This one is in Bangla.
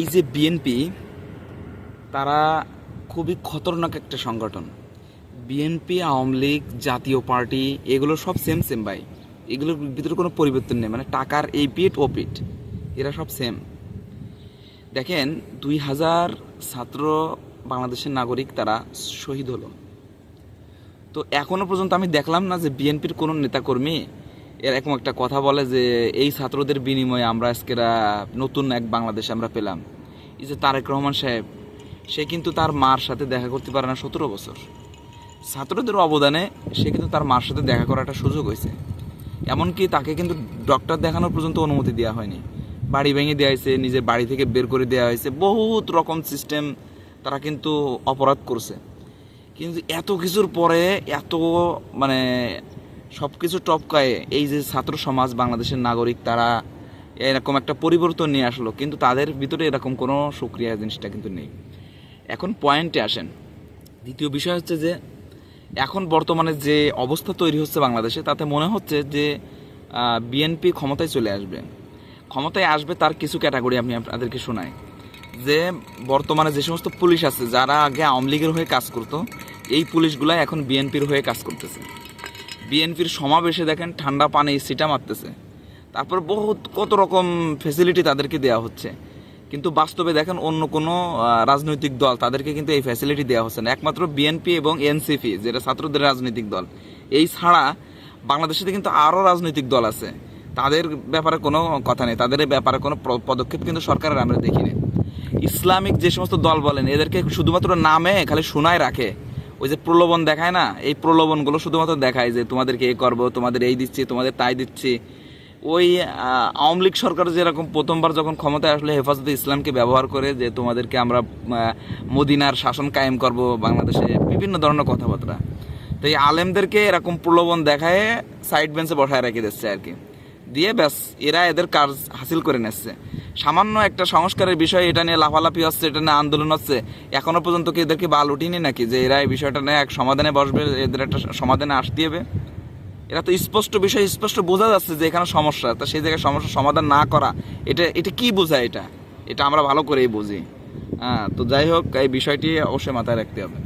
এই যে বিএনপি তারা খুবই খতরনাক একটা সংগঠন। বিএনপি আওয়ামী লীগ, জাতীয় পার্টি, এগুলো সব সেম সেম ভাই। এগুলোর ভিতরে কোনো পরিবর্তন নেই মানে টাকার এই পিঠ, ও পিঠ, এরা সব সেম দেখেন, দুই হাজার ছাত্র বাংলাদেশের নাগরিক তারা শহীদ হলো। তো এখনও পর্যন্ত আমি দেখলাম না যে বিএনপির কোনো নেতাকর্মী এরকম একটা কথা বলে যে, এই ছাত্রদের বিনিময়ে আমরা আজকেরা নতুন এক বাংলাদেশ আমরা পেলাম। এই যে তারেক রহমান সাহেব, সে কিন্তু তার মার সাথে দেখা করতে পারে না সতেরো বছর। ছাত্রদের অবদানে সে কিন্তু তার মার সাথে দেখা করার একটা সুযোগ হয়েছে। এমনকি তাকে কিন্তু ডক্টর দেখানোর পর্যন্ত অনুমতি দেওয়া হয়নি। বাড়ি ভেঙে দেওয়া হয়েছে নিজের বাড়ি থেকে বের করে দেওয়া হয়েছে, বহুত রকম সিস্টেম তারা কিন্তু অপরাধ করছে। কিন্তু এত কিছুর পরে এত মানে সব কিছু টপকায়ে এই যে ছাত্র সমাজ, বাংলাদেশের নাগরিক, তারা এরকম একটা পরিবর্তন নিয়ে আসলো। কিন্তু তাদের ভিতরে এরকম কোনো সুক্রিয়া জিনিসটা কিন্তু নেই। এখন পয়েন্টে আসেন। দ্বিতীয় বিষয় হচ্ছে যে, এখন বর্তমানে যে অবস্থা তৈরি হচ্ছে বাংলাদেশে, তাতে মনে হচ্ছে যে বিএনপি ক্ষমতায় চলে আসবে। ক্ষমতায় আসবে তার কিছু ক্যাটাগরি আমি আপনাদেরকে শোনাই। যে বর্তমানে যে সমস্ত পুলিশ আছে, যারা আগে আওয়ামী লীগের হয়ে কাজ করতো, এই পুলিশগুলাই এখন বিএনপির হয়ে কাজ করতেছে। বিএনপির সমাবেশে দেখেন ঠান্ডা পানি সিটা মারতেছে। তারপর বহুত কত রকম ফেসিলিটি তাদেরকে দেওয়া হচ্ছে। কিন্তু বাস্তবে দেখেন অন্য কোনো রাজনৈতিক দল তাদেরকে কিন্তু এই ফ্যাসিলিটি দেওয়া হচ্ছে না। একমাত্র বিএনপি এবং এনসিপি, যেটা ছাত্রদের রাজনৈতিক দল। এই ছাড়া বাংলাদেশে কিন্তু আরও রাজনৈতিক দল আছে। তাদের ব্যাপারে কোনো কথা নেই। তাদের ব্যাপারে কোনো পদক্ষেপ কিন্তু সরকারের আমরা দেখিনি। ইসলামিক যে সমস্ত দল বলেন, এদেরকে শুধুমাত্র নামে খালি শোনায় রাখে। ওই যে প্রলোভন দেখায় না? এই প্রলোভনগুলো শুধুমাত্র দেখায় যে তোমাদেরকে এই করব, তোমাদের এই দিচ্ছি, তোমাদের তাই দিচ্ছি। ওই আওয়ামী লীগ সরকার যেরকম প্রথমবার যখন ক্ষমতায় আসলে, হেফাজতে ইসলামকে ব্যবহার করে যে তোমাদেরকে আমরা মদিনার শাসন কায়েম করব, বাংলাদেশে, বিভিন্ন ধরনের কথাবার্তা। তো এই আলেমদেরকে এরকম প্রলোভন দেখায় সাইড বেঞ্চে বসায় রেখে দিচ্ছে আর কি। দিয়ে ব্যাস, এরা এদের কাজ হাসিল করে নিচ্ছে সামান্য একটা সংস্কারের বিষয় এটা নিয়ে লাফালাফি হচ্ছে, এটা নিয়ে আন্দোলন হচ্ছে। এখনও পর্যন্ত কি এদেরকে বাল উঠিনি নাকি যে এরা এই বিষয়টা নিয়ে এক সমাধানে বসবে, এদের একটা সমাধানে আসতে হবে? এরা তো স্পষ্ট বিষয় স্পষ্ট বোঝা যাচ্ছে যে এখানে সমস্যা, তা সেই জায়গায় সমস্যার সমাধান না করা, এটা এটা কি বোঝায় এটা? এটা আমরা ভালো করেই বুঝি। হ্যাঁ তো যাই হোক, এই বিষয়টি অবশ্যই মাথায় রাখতে হবে।